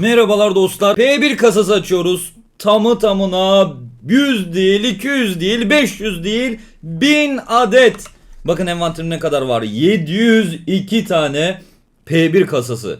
Merhabalar dostlar. P1 kasası açıyoruz. Tamı tamına 100 değil, 200 değil, 500 değil, 1000 adet. Bakın envanterim ne kadar var? 702 tane P1 kasası.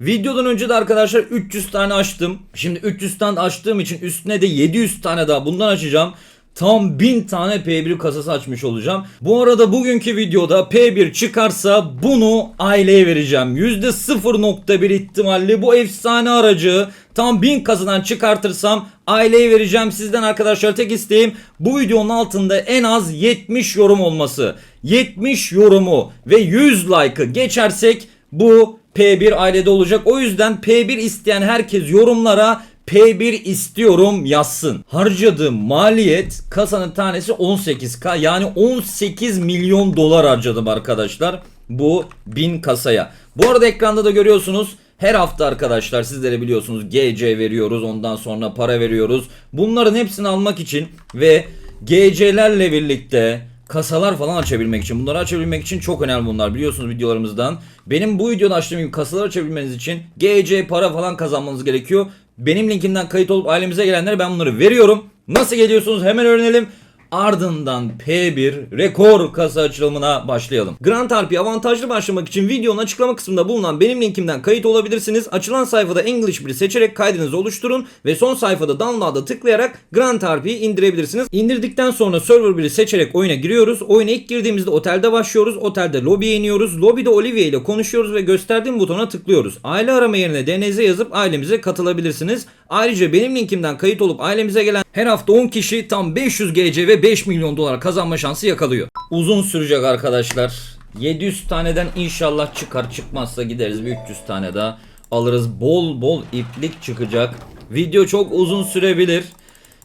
Videodan önce de arkadaşlar 300 tane açtım. Şimdi 300 tane açtığım için üstüne de 700 tane daha bundan açacağım. Tam 1000 tane P1 kasası açmış olacağım. Bu arada bugünkü videoda P1 çıkarsa bunu aileye vereceğim. %0.1 ihtimalle bu efsane aracı tam 1000 kasadan çıkartırsam aileye vereceğim. Sizden arkadaşlar tek isteğim bu videonun altında en az 70 yorum olması. 70 yorumu ve 100 like'ı geçersek bu P1 ailede olacak. O yüzden P1 isteyen herkes yorumlara P1 istiyorum yazsın. Harcadığım maliyet kasanın tanesi 18k yani 18 milyon dolar harcadım arkadaşlar bu 1000 kasaya. Bu arada ekranda da görüyorsunuz her hafta arkadaşlar sizlere biliyorsunuz GC veriyoruz ondan sonra para veriyoruz. Bunların hepsini almak için ve GC'lerle birlikte kasalar falan açabilmek için bunları açabilmek için çok önemli bunlar biliyorsunuz videolarımızdan. Benim bu videoda açtığım gibi kasalar açabilmeniz için GC para falan kazanmanız gerekiyor. Benim linkimden kayıt olup ailemize gelenlere ben bunları veriyorum. Nasıl geliyorsunuz hemen öğrenelim. Ardından P1 rekor kasa açılımına başlayalım. Grand RP avantajlı başlamak için videonun açıklama kısmında bulunan benim linkimden kayıt olabilirsiniz. Açılan sayfada English 1'i seçerek kaydınızı oluşturun ve son sayfada download'a tıklayarak Grand RP'yi indirebilirsiniz. İndirdikten sonra server 1'i seçerek oyuna giriyoruz. Oyuna ilk girdiğimizde otelde başlıyoruz. Otelde lobiye iniyoruz. Lobide Olivia ile konuşuyoruz ve gösterdiğim butona tıklıyoruz. Aile arama yerine DNZ yazıp ailemize katılabilirsiniz. Ayrıca benim linkimden kayıt olup ailemize gelen her hafta 10 kişi tam 500 GC ve 5 milyon dolar kazanma şansı yakalıyor. Uzun sürecek arkadaşlar. 700 taneden inşallah çıkar. Çıkmazsa gideriz bir 300 tane daha alırız. Bol bol iplik çıkacak. Video çok uzun sürebilir.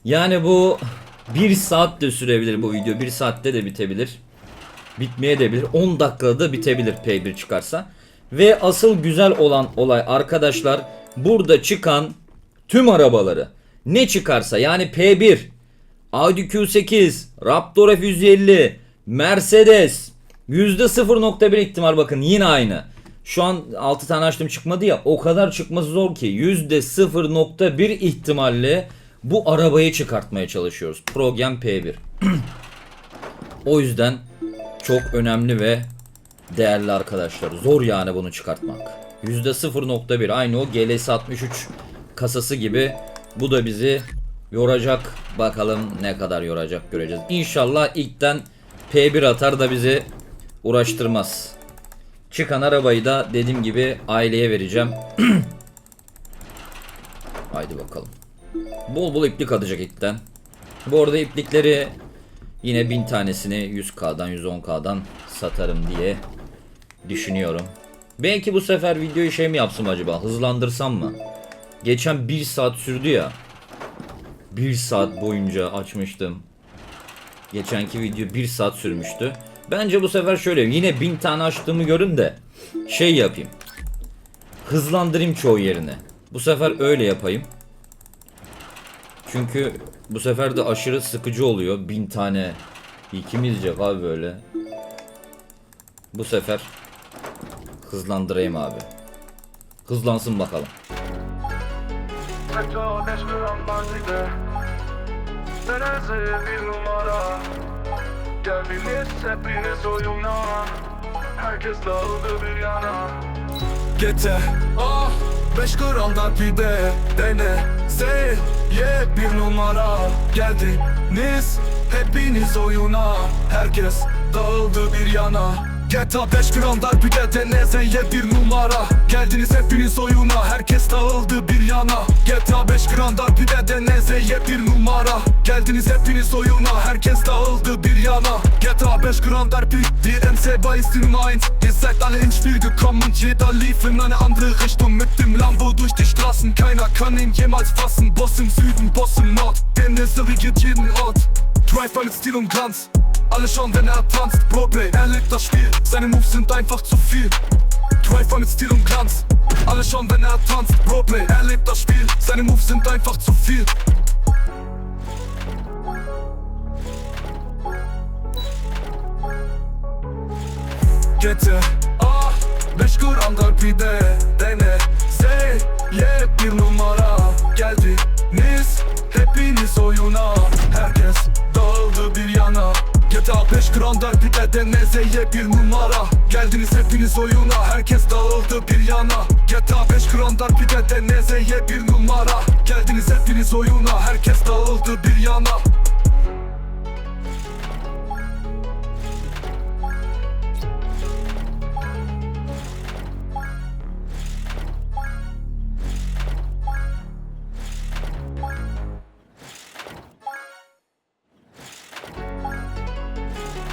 Yani bu 1 saat de sürebilir bu video. 1 saatte de bitebilir. Bitmeye de bilir. 10 dakikada da bitebilir P1 çıkarsa. Ve asıl güzel olan olay arkadaşlar burada çıkan tüm arabaları ne çıkarsa yani P1, Audi Q8, Raptor F150, Mercedes %0.1 ihtimal bakın yine aynı. Şu an 6 tane açtım çıkmadı ya o kadar çıkması zor ki %0.1 ihtimalle bu arabayı çıkartmaya çalışıyoruz. Program P1. o yüzden çok önemli ve değerli arkadaşlar. Zor yani bunu çıkartmak. %0.1 aynı o GLS 63 kasası gibi bu da bizi yoracak. Bakalım ne kadar yoracak göreceğiz. İnşallah ilkten P1 atar da bizi uğraştırmaz. Çıkan arabayı da dediğim gibi aileye vereceğim. Haydi bakalım. Bol bol iplik atacak ilkten. Bu arada iplikleri yine 1000 tanesini 100k'dan 110k'dan satarım diye düşünüyorum. Belki bu sefer videoyu şey mi yapsam acaba? Hızlandırsam mı? Geçen 1 saat sürdü ya. 1 saat boyunca açmıştım. Geçenki video 1 saat sürmüştü. Bence bu sefer şöyle yine 1000 tane açtığımı görün de şey yapayım. Hızlandırayım çoğu yerine. Bu sefer öyle yapayım. Çünkü bu sefer de aşırı sıkıcı oluyor. 1000 tane ikimizce abi böyle. Bu sefer hızlandırayım abi. Hızlansın bakalım. Sektor neşkıran mazide Neresi bir numara Geldiniz hepiniz oyuna Herkes dağıldı bir yana Gete Ah Beş kralda pide Dene Z Ye bir numara. Geldiniz Hepiniz oyuna. Herkes dağıldı bir yana GTA 5 kralda pide Dene Z Ye bir numara. Geldiniz hepiniz oyuna Herkes dağıldı bir yana. GTA 5 kralda pide Dene Z Ye bir numara. Geldiniz hepiniz oyuna Herkes dağıldı bir yana. GTA 5 Grand RP Die NC ist in Mainz Ihr seid alle ins Spiel gekommen jeder lief in eine andere Richtung Mit dem Lambo durch die Straßen, keiner kann ihn jemals fassen. Boss im Süden, Boss im Nord, er regiert jeden Ort. Drive mit Stil und Glanz, alle schauen wenn er tanzt. Roleplay, er lebt das Spiel, seine Moves sind einfach zu viel. Drive mit Stil und Glanz, alle schauen wenn er tanzt. Roleplay, er lebt das Spiel, seine Moves sind einfach zu viel. Gece Ah Beş kuramda pide de denezeye bir numara. Geldiniz hepiniz oyuna. Herkes dağıldı bir yana. GTA 5 Grandar bir de denezeye bir numara. Geldiniz hepiniz oyuna. Herkes dağıldı bir yana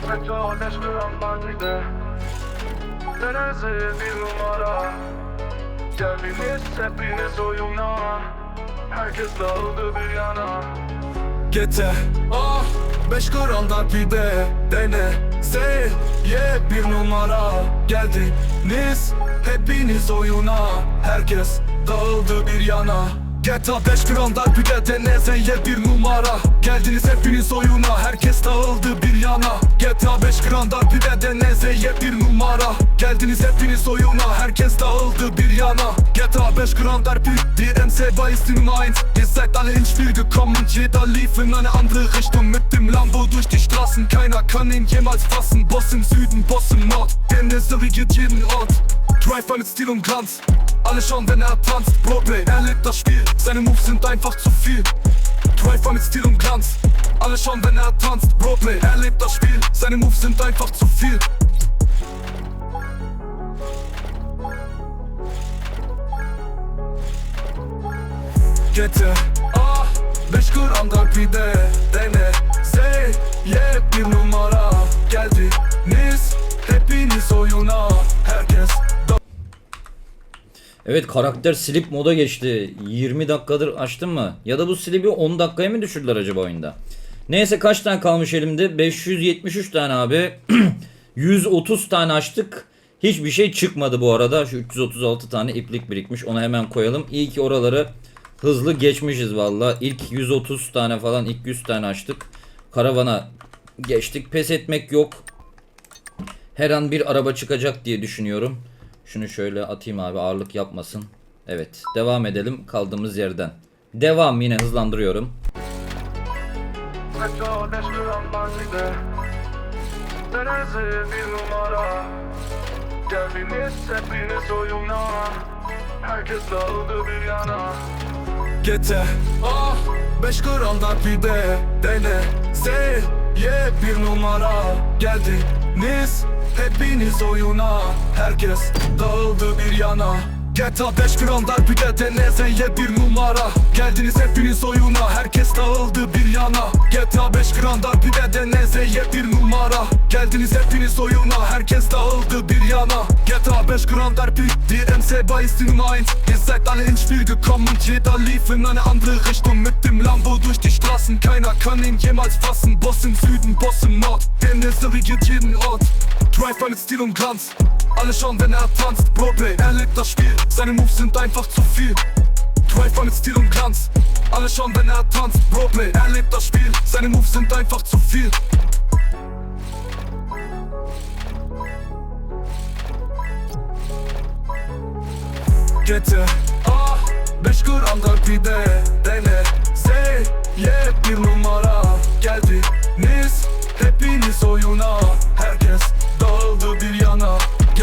Metro beş gram partide Denizli bir numara? Geldiniz hepiniz oyuna. Herkes dağıldı bir yana. GTA 5 Grandar bir de denezeye bir numara. Geldiniz hepiniz oyuna. Herkes dağıldı bir yana GTA 5 Grandar bir de denezeye bir numara. Geldiniz hepiniz oyuna herkes dağıldı bir yana. GTA 5 Grandar bir de denezeye bir numara. Geldiniz hepiniz oyuna herkes dağıldı bir yana. GTA 5 Grandar bir DMC weiß den meint Ihr seid alle ins Spiel gekommen jeder lief in eine andere Richtung Mit dem Lambo durch die Straßen, keiner kann ihn jemals fassen. Boss im Süden, Boss im Nord, er regiert jeden Ort. Driver mit Stil und Glanz, alle schauen wenn er tanzt. Broadway, er lebt das Spiel, seine Moves sind einfach zu viel. Driver mit Stil und Glanz, alle schauen wenn er tanzt. Broadway, er lebt das Spiel, seine Moves sind einfach zu viel. GTA 5 gramda pide Denezeye bir numara Geldiniz hepiniz oyuna Herkes Evet karakter slip moda geçti. 20 dakikadır açtım mı? Ya da bu slipi 10 dakikaya mı düşürdüler acaba oyunda? Neyse kaç tane kalmış elimde? 573 tane abi. 130 tane açtık. Hiçbir şey çıkmadı bu arada. Şu 336 tane iplik birikmiş. Onu hemen koyalım. İyi ki oraları hızlı geçmişiz valla. İlk 130 tane falan ilk 100 tane açtık. Karavana geçtik. Pes etmek yok. Her an bir araba çıkacak diye düşünüyorum. Şunu şöyle atayım abi ağırlık yapmasın. Evet devam edelim kaldığımız yerden. Devam yine hızlandırıyorum. Metro beş gram partide Denizli bir numara Geldiniz hepiniz oyuna Herkes dağıldı bir yana GTA 5 gramda pide Denezeye bir numara Geldiniz hepiniz oyuna Herkes dağıldı bir yana GTA 5 gramda pide Denezeye bir numara. Geldiniz hepiniz oyuna Herkes dağıldı bir yana. GTA 5 gramda pide Denezeye bir numara. Geldiniz hepiniz oyuna Herkes dağıldı bir yana. GTA 5 gramda pide DMC weiß den meint Ihr seid alle ins Spiel gekommen und jeder lief in eine andere Richtung Mit dem Lambo durch die Straßen, keiner kann ihn jemals fassen. Boss im Süden, Boss im Nord, denn er regiert jeden Ort. Driver mit Stil und Glanz, alle schauen wenn er tanzt. Broadway, er lebt das Spiel, seine Moves sind einfach zu viel. Driver mit Stil und Glanz, alle schauen wenn er tanzt. Broadway, er lebt das Spiel, seine Moves sind einfach zu viel. GTA 5 gramda pide. Denezeye bir numara. Geldiniz hepiniz oyuna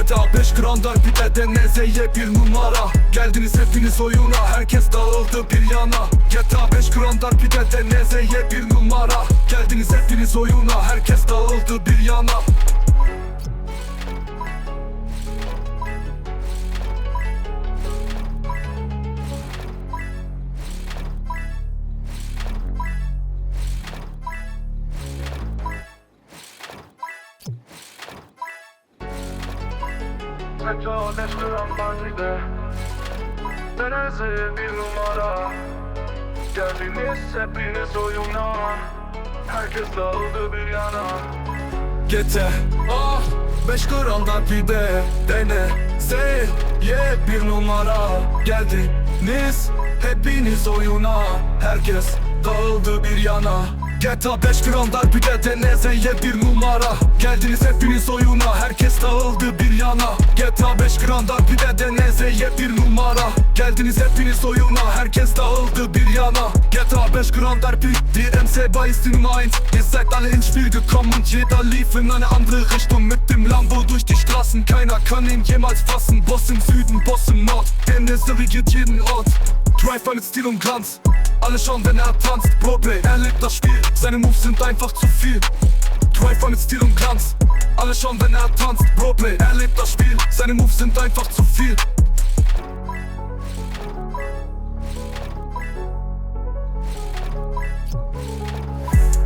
GTA 5 gramda pide Denezeye bir numara. Geldiniz hepiniz oyuna Herkes dağıldı bir yana. GTA 5 gramda pide Denezeye bir numara. Geldiniz hepiniz oyuna Herkes dağıldı bir yana Geldiniz hepiniz oyuna. Herkes dağıldı bir yana. GTA 5 gramda pide. Denezeye bir numara. Geldiniz hepiniz oyuna. Herkes dağıldı bir yana GTA 5 gramda pide Denezeye bir numara. Geldiniz hepiniz oyuna Herkes dağıldı bir yana. GTA 5 gramda pide Denezeye bir numara. Geldiniz hepiniz oyuna Herkes dağıldı bir yana. GTA 5 gramda Gronder Peak, die MC weiß du meinst Ihr seid alle ins Spiel gekommen und jeder lief in eine andere Richtung Mit dem Lambo durch die Straßen, keiner kann ihn jemals fassen. Boss im Süden, Boss im Nord, denn er regiert jeden Ort Drive mit Stil und Glanz, alle schauen wenn er tanzt. Roleplay, er lebt das Spiel, seine Moves sind einfach zu viel. Drive mit Stil und Glanz, alle schauen wenn er tanzt. Roleplay, er lebt das Spiel, seine Moves sind einfach zu viel.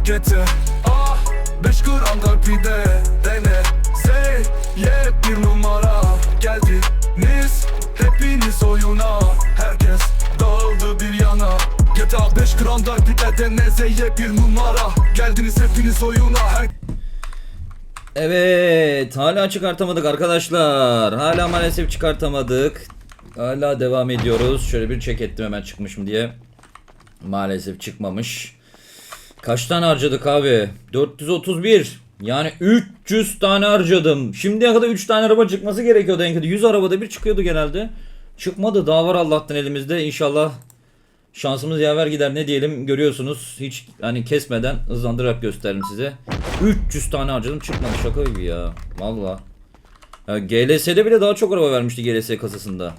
Gece Ah Beş gramda pide Dene Zey Ye bir numara Geldi. Nis Hepiniz oyuna. Herkes dağıldı bir yana GTA 5 gramda pide Dene Zey ye bir numara Geldiniz hepiniz oyuna Her Evet hala çıkartamadık arkadaşlar. Hala maalesef çıkartamadık. Hala devam ediyoruz. Şöyle bir check ettim hemen çıkmış mı diye. Maalesef çıkmamış. Kaç tane harcadık abi? 431. Yani 300 tane harcadım. Şimdiye kadar 3 tane araba çıkması gerekiyordu en kötü. 100 arabada bir çıkıyordu genelde. Çıkmadı. Daha var Allah'tan elimizde. İnşallah şansımız yaver gider ne diyelim görüyorsunuz hiç hani kesmeden hızlandırarak gösterdim size 300 tane harcadım çıkmadı şaka gibi ya valla GLS'de bile daha çok araba vermişti GLS kasasında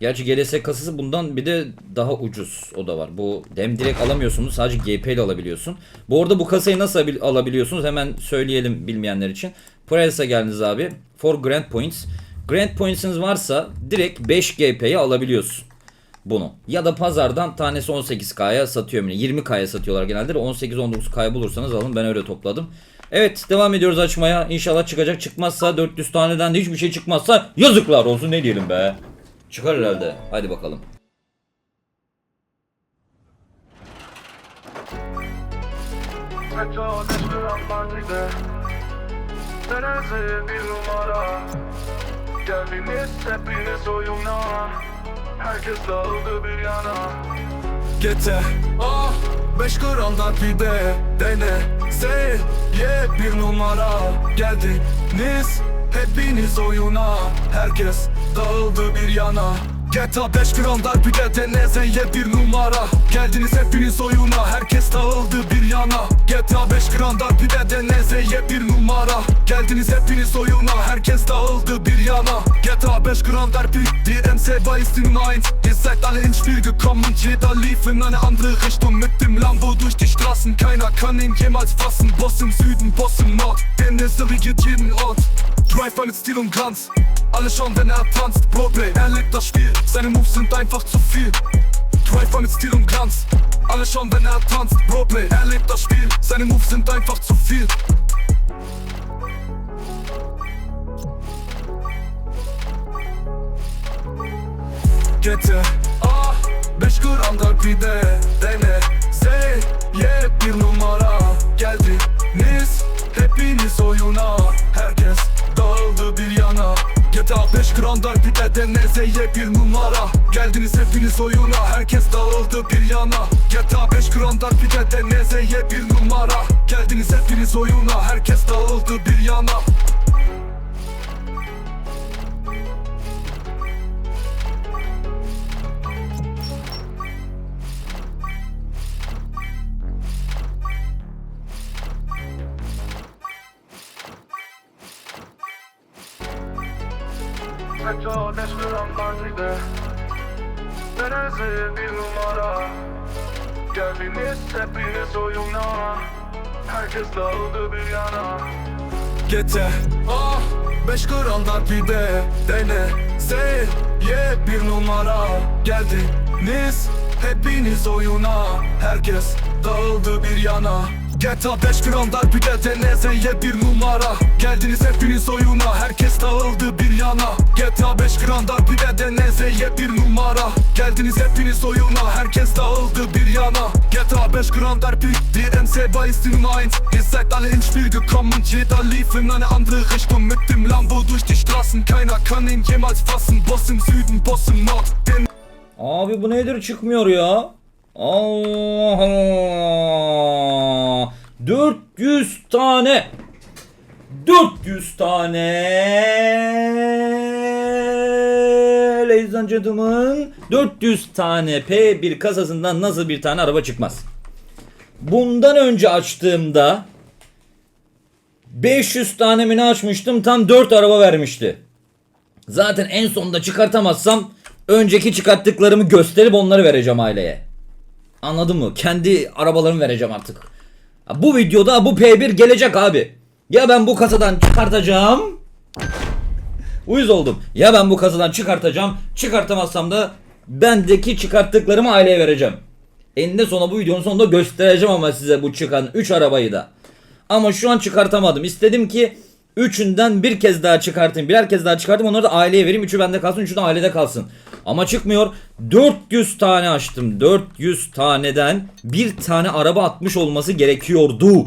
Gerçi GLS kasası bundan bir de daha ucuz o da var. Bu dem direkt alamıyorsunuz sadece GP ile alabiliyorsun. Bu arada bu kasayı nasıl abil- alabiliyorsunuz hemen söyleyelim bilmeyenler için. Price'a geldiniz abi. For Grand Points. Grand Points'iniz varsa direkt 5 GP'ye alabiliyorsun bunu. Ya da pazardan tanesi 18K'ya satıyorum yine. 20K'ya satıyorlar genelde de 18-19K'ya bulursanız alın ben öyle topladım. Evet devam ediyoruz açmaya. İnşallah çıkacak. Çıkmazsa 400 taneden de hiçbir şey çıkmazsa yazıklar olsun ne diyelim be. Çıkar herhalde. Hadi bakalım. Numara Geldiniz hepiniz oyuna Herkes dağıldı bir yana. Gete Ah 5 gramda pide Dene. Zey Ye bir numara. Geldi Nis Hepiniz oyuna. Herkes dağıldı bir yana. GTA 5 gramda pide Dene. Zey ye bir numara. Geldiniz hepiniz oyuna. Herkes dağıldı bir yana. GTA 5 gramda pide Dene. Zey ye bir numara. Geldiniz hepiniz oyuna. Herkes dağıldı bir yana GTA 5 Grandar Peak Die MC weiß du meinst Ihr seid alle ins Spiel gekommen und jeder lief in eine andere Richtung Mit dem Lambo durch die Straßen, keiner kann ihn jemals fassen. Boss im Süden, Boss im Nord, denn er regiert jeden Ort. Drive mit Stil und Glanz, alle schauen wenn er tanzt. Roleplay, er lebt das Spiel, seine Moves sind einfach zu viel. Drive mit Stil und Glanz, alle schauen wenn er tanzt. Roleplay, er lebt das Spiel, seine Moves sind einfach zu viel Gece Ah 5 gramda pide. Dene. Zey Ye bir numara. Geldi Nis Hepiniz oyuna. Herkes dağıldı bir yana. GTA 5 gramda pide. Dene. Zey ye bir numara. Geldiniz hepiniz oyuna. Herkes dağıldı bir yana. GTA 5 gramda pide. Dene. Zey ye bir numara. Geldiniz hepiniz oyuna. Herkes dağıldı bir yana Hepiniz oyuna. Herkes dağıldı bir yana. GTA 5 gramda pide Dene Zey ye bir numara. Geldiniz hepiniz oyuna. Herkes dağıldı bir yana. GTA 5 gramda pide Dene Zey ye bir numara. Geldiniz hepiniz oyuna. Herkes dağıldı bir yana. GTA 5 gramda Peak Die MC weiß du meinst Ihr seid alle ins Spiel gekommen jeder lief in eine andere Richtung Mit dem Lambo durch die Straßen, keiner kann ihn jemals fassen Boss im Süden, Boss im Nord, Abi bu nedir çıkmıyor ya? Allah Allah. 400 tane. 400 tane. Ladies and gentlemen. 400 tane P1 kasasından nasıl bir tane araba çıkmaz? Bundan önce açtığımda 500 tane mi açmıştım tam 4 araba vermişti. Zaten en sonunda çıkartamazsam önceki çıkarttıklarımı gösterip onları vereceğim aileye. Anladın mı? Kendi arabalarımı vereceğim artık. Bu videoda bu P1 gelecek abi. Ya ben bu kasadan çıkartacağım. Uyuz oldum. Ya ben bu kasadan çıkartacağım. Çıkartamazsam da bendeki çıkarttıklarımı aileye vereceğim. Eninde sona bu videonun sonunda göstereceğim ama size bu çıkan 3 arabayı da. Ama şu an çıkartamadım. İstedim ki üçünden bir kez daha çıkartayım. Birer kez daha çıkartayım. Onları da aileye vereyim. Üçü bende kalsın. Üçü de ailede kalsın. Ama çıkmıyor. 400 tane açtım. 400 taneden bir tane araba atmış olması gerekiyordu.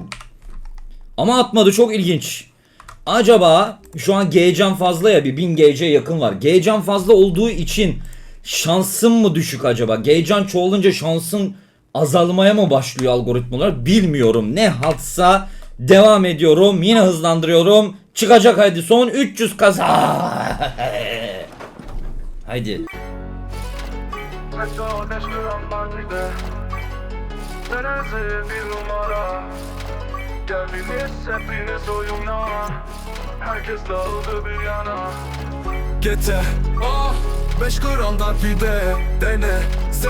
Ama atmadı. Çok ilginç. Acaba şu an G-Can fazla ya bir 1000 GC yakın var. G-Can fazla olduğu için şansım mı düşük acaba? G-Can çoğalınca şansın azalmaya mı başlıyor algoritmalar? Bilmiyorum. Ne haltsa devam ediyorum. Yine hızlandırıyorum. Çıkacak hadi son 300 kaza. haydi. 5 gram partide Neresi bir numara Geldiniz hepiniz oyuna Herkes dağıldı bir yana Gete Ah. 5 gramda pide Dene. Z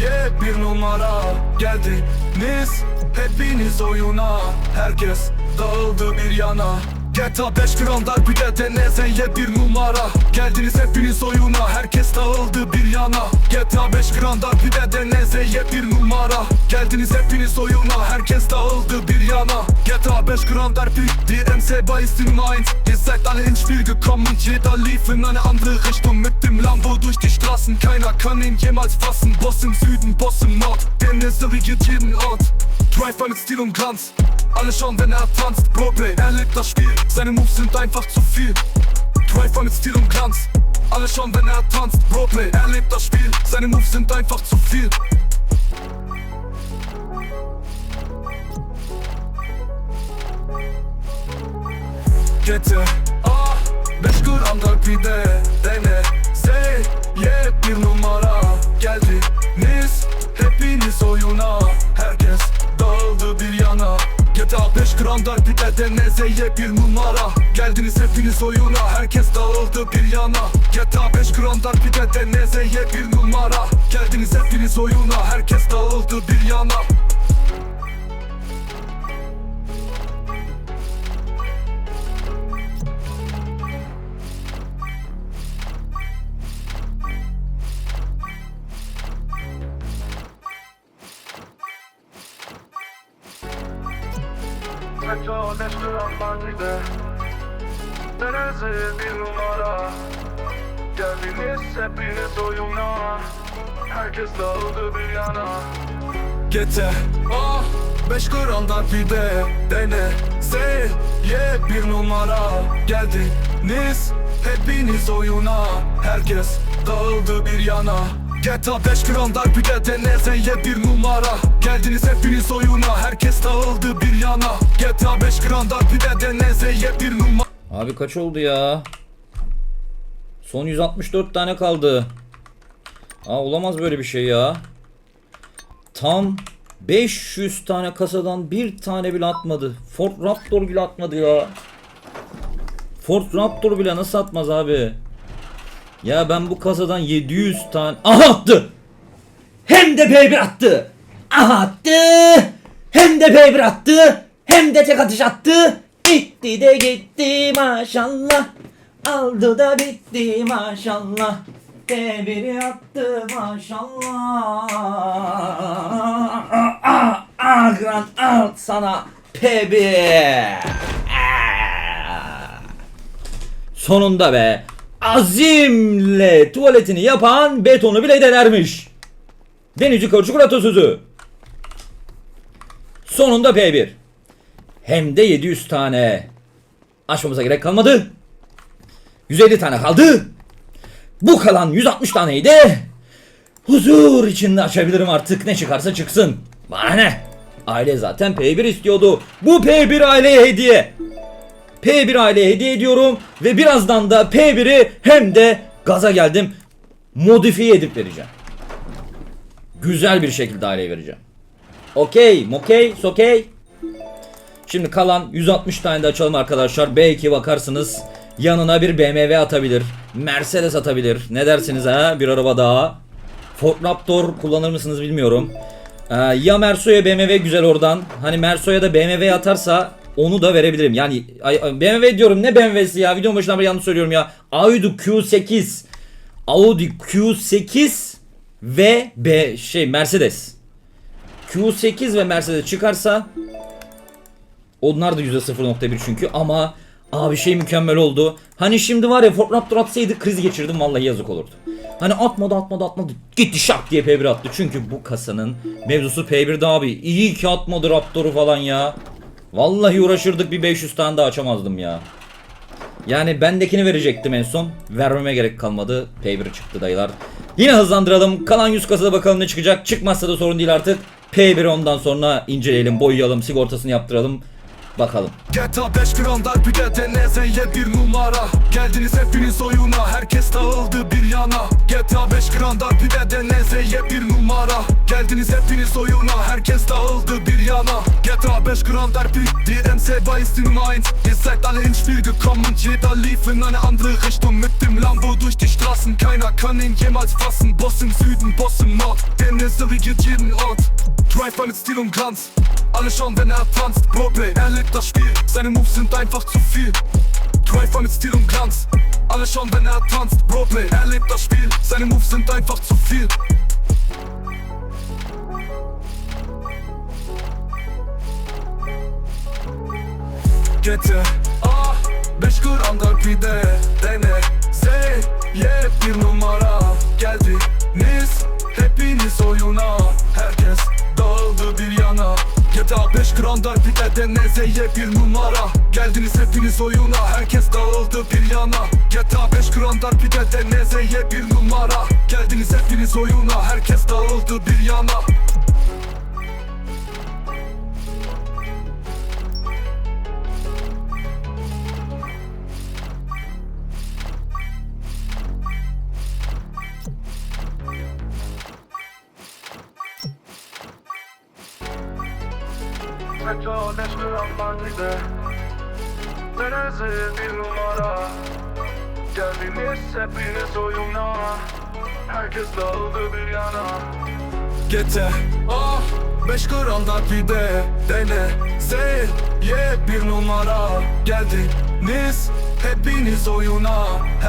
Ye bir numara. Geldiniz Hepiniz oyuna. Herkes dağıldı bir yana GTA 5 gramda pide Dene Z Ye bir numara. Geldiniz hepiniz oyuna Herkes dağıldı bir yana. GTA 5 gramda pide Dene Z Ye bir numara. Geldiniz hepiniz oyuna Herkes dağıldı bir yana. GTA 5 Grand Derby Die MC weiß den Mainz Ihr seid alle ins Spiel gekommen jeder lief in eine andere Richtung Mit dem Lambo durch die Straßen Keiner kann ihn jemals fassen Boss im Süden, Boss im Nord Der Nisse regiert jeden Ort Driver mit Stil und Glanz Alle schauen, wenn er tanzt. Roleplay, er lebt das Spiel. Seine Moves sind einfach zu viel. Driver mit Stil und Glanz. Alle schauen, wenn er tanzt. Roleplay, er lebt das Spiel. Seine Moves sind einfach zu viel. Gece Ah Beş gramda pide Dene Geldiniz hepiniz oyuna Herkes dağıldı bir yana. GTA 5 oyuna Herkes dağıldı bir yana Gete Ah 5 gramda pide. Dene. Z Ye bir numara. Geldiniz Hepiniz oyuna. Herkes dağıldı bir yana. GTA 5 gramda pide. Dene. Z Ye bir numara. Geldiniz hepiniz oyuna. Herkes dağıldı bir yana. GTA 5 gramda pide. Dene. Z Ye bir numara. Abi kaç oldu ya? Son 164 tane kaldı. Aa olamaz böyle bir şey ya. Tam 500 tane kasadan bir tane bile atmadı. Ford Raptor bile atmadı ya. Ford Raptor bile nasıl atmaz abi? Ya ben bu kasadan 700 tane... Aha attı! Hem de P1 attı! Aha attı! Hem de P1 attı! Hem de tek atış attı! Gitti de gitti maşallah! Aldı da bitti maşallah! P1'i attı maşallah! Ah, ah, Grand al sana P1! Ah! Sonunda be azimle tuvaletini yapan betonu bile denermiş. Denizci Kılçık atasözü. Sonunda P1. Hem de 700 tane. Açmamıza gerek kalmadı. 150 tane kaldı. Bu kalan 160 taneyi de huzur içinde açabilirim artık. Ne çıkarsa çıksın. Bana ne? Aile zaten P1 istiyordu. Bu P1 aileye hediye. P1 aileye hediye ediyorum ve birazdan da P1'i hem de gaza geldim. modifiye edip vereceğim. Güzel bir şekilde aileye vereceğim. Okey, okey, okey. Şimdi kalan 160 tane de açalım arkadaşlar. Belki bakarsınız yanına bir BMW atabilir. Mercedes atabilir. Ne dersiniz ha? Bir araba daha. Ford Raptor kullanır mısınız bilmiyorum. Ee, ya Merso'ya BMW güzel oradan. Hani Merso'ya da BMW atarsa onu da verebilirim. Yani BMW diyorum ne BMW'si ya? Videonun başından beri yanlış söylüyorum ya. Audi Q8 Audi Q8 ve B şey Mercedes. Q8 ve Mercedes çıkarsa onlar da %0.1 çünkü ama abi şey mükemmel oldu. Hani şimdi var ya Ford Raptor atsaydı kriz geçirdim vallahi yazık olurdu. Hani atmadı atmadı atmadı gitti şak diye P1 attı. Çünkü bu kasanın mevzusu P1'de abi. İyi ki atmadı Raptor'u falan ya. Vallahi uğraşırdık bir 500 tane daha açamazdım ya. Yani bendekini verecektim en son. Vermeme gerek kalmadı. P1 çıktı dayılar. Yine hızlandıralım. Kalan 100 kasada bakalım ne çıkacak. Çıkmazsa da sorun değil artık. P1 ondan sonra inceleyelim, boyayalım, sigortasını yaptıralım. Bakalım. GTA 5 krallar bir de denezeye bir numara. Geldiniz hepiniz oyuna herkes dağıldı bir yana. GTA 5 krallar bir de denezeye bir numara. Geldiniz hepiniz oyuna herkes dağıldı bir yana. GTA 5 krallar bir die MC weiß du meinst Ihr seid alle ins Spiel gekommen jeder lief in eine andere Richtung Mit dem Lambo durch die Straßen. Keiner kann ihn jemals fassen. Boss im Süden, Boss im Nord, der regiert jeden Ort. Driver mit Stil und Glanz. Alle schauen, wenn er tanzt, Roleplay, er lebt das Spiel. Seine Moves sind einfach zu viel. Driver mit Stil und Glanz. Alle schauen, wenn er tanzt, Roleplay, er lebt das Spiel. Seine Moves sind einfach zu viel. Gece Ah Beş gramda pide. Dene Z Ye bir numara Geldiniz Hepiniz oyuna Herkes bir yana GTA 5 gramda pide Dene Z Ye bir numara. Geldiniz hepiniz oyuna Herkes dağıldı bir yana. GTA 5 gramda pide Dene Z Ye bir numara. Geldiniz hepiniz oyuna Herkes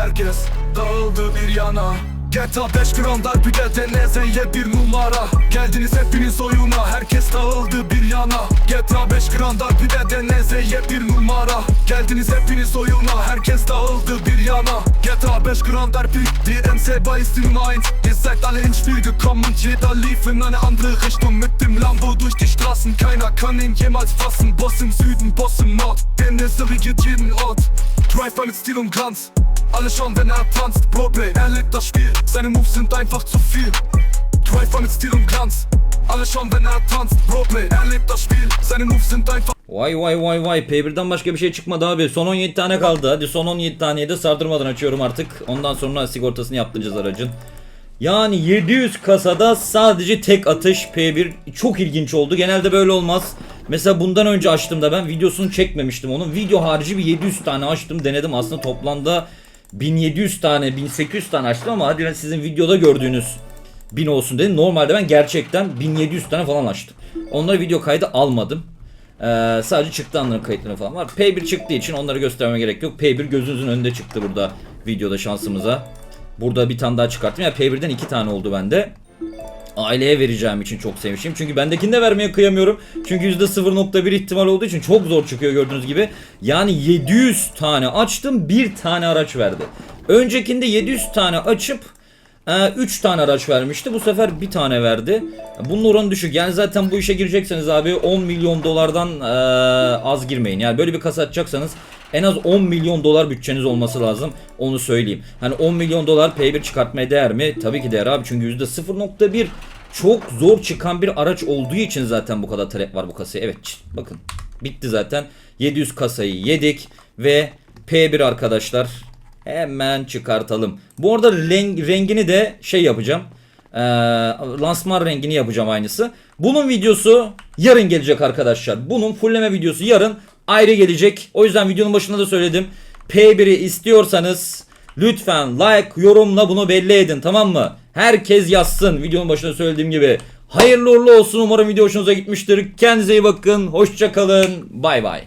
Herkes dağıldı bir yana. GTA 5 gramda pide Dene Z Ye bir numara. Geldiniz hepiniz oyuna Herkes dağıldı bir yana. GTA 5 gramda pide Dene Z Ye bir numara. Geldiniz hepiniz oyuna Herkes dağıldı bir yana. GTA 5 gramda pide Die MC weiß du meinst Ihr seid alle ins Spiel gekommen Jeder lief in eine andere Richtung Mit dem Lambo durch die Straßen. Keiner kann ihn jemals fassen. Boss im Süden, Boss im Nord. Der Nisse regiert jeden Ort. Driver mit Stil und Glanz Alle schauen, wenn er tanzt Roleplay, er lebt das Spiel Seine Moves sind einfach zu viel Driver mit Stil und Glanz Alle schauen, wenn er tanzt Roleplay, er lebt das Spiel Seine Moves sind einfach Vay vay vay vay P1'den başka bir şey çıkmadı abi. Son 17 tane kaldı. Hadi son 17 taneyi de sardırmadan açıyorum artık. Ondan sonra sigortasını yaptıracağız aracın. Yani 700 kasada sadece tek atış P1 çok ilginç oldu. Genelde böyle olmaz. Mesela bundan önce açtığımda ben videosunu çekmemiştim onun. Video harici bir 700 tane açtım denedim. Aslında toplamda 1700 tane 1800 tane açtım ama hadi sizin videoda gördüğünüz 1000 olsun dedim. Normalde ben gerçekten 1700 tane falan açtım. Onları video kaydı almadım. Ee, sadece çıktı anların kayıtları falan var. P1 çıktığı için onları göstermeme gerek yok. P1 gözünüzün önünde çıktı burada videoda şansımıza. Burada bir tane daha çıkarttım. Yani P1'den iki tane oldu bende. Aileye vereceğim için çok sevmişim. Çünkü bendekini de vermeye kıyamıyorum. Çünkü %0.1 ihtimal olduğu için çok zor çıkıyor gördüğünüz gibi. Yani 700 tane açtım bir tane araç verdi. Öncekinde 700 tane açıp 3 tane araç vermişti. Bu sefer bir tane verdi. Bunun oranı düşük. Yani zaten bu işe girecekseniz abi 10 milyon dolardan eee, az girmeyin. Yani böyle bir kasa açacaksanız en az 10 milyon dolar bütçeniz olması lazım. Onu söyleyeyim. Hani 10 milyon dolar P1 çıkartmaya değer mi? Tabii ki değer abi. Çünkü %0.1 çok zor çıkan bir araç olduğu için zaten bu kadar talep var bu kasaya. Evet bakın bitti zaten. 700 kasayı yedik ve P1 arkadaşlar Hemen çıkartalım. Bu arada rengini de şey yapacağım. Ee, lansman rengini yapacağım aynısı. Bunun videosu yarın gelecek arkadaşlar. Bunun fullleme videosu yarın ayrı gelecek. O yüzden videonun başında da söyledim. P1'i istiyorsanız lütfen like, yorumla bunu belli edin tamam mı? Herkes yazsın videonun başında söylediğim gibi. Hayırlı uğurlu olsun. Umarım video hoşunuza gitmiştir. Kendinize iyi bakın. Hoşça kalın. Bay bay.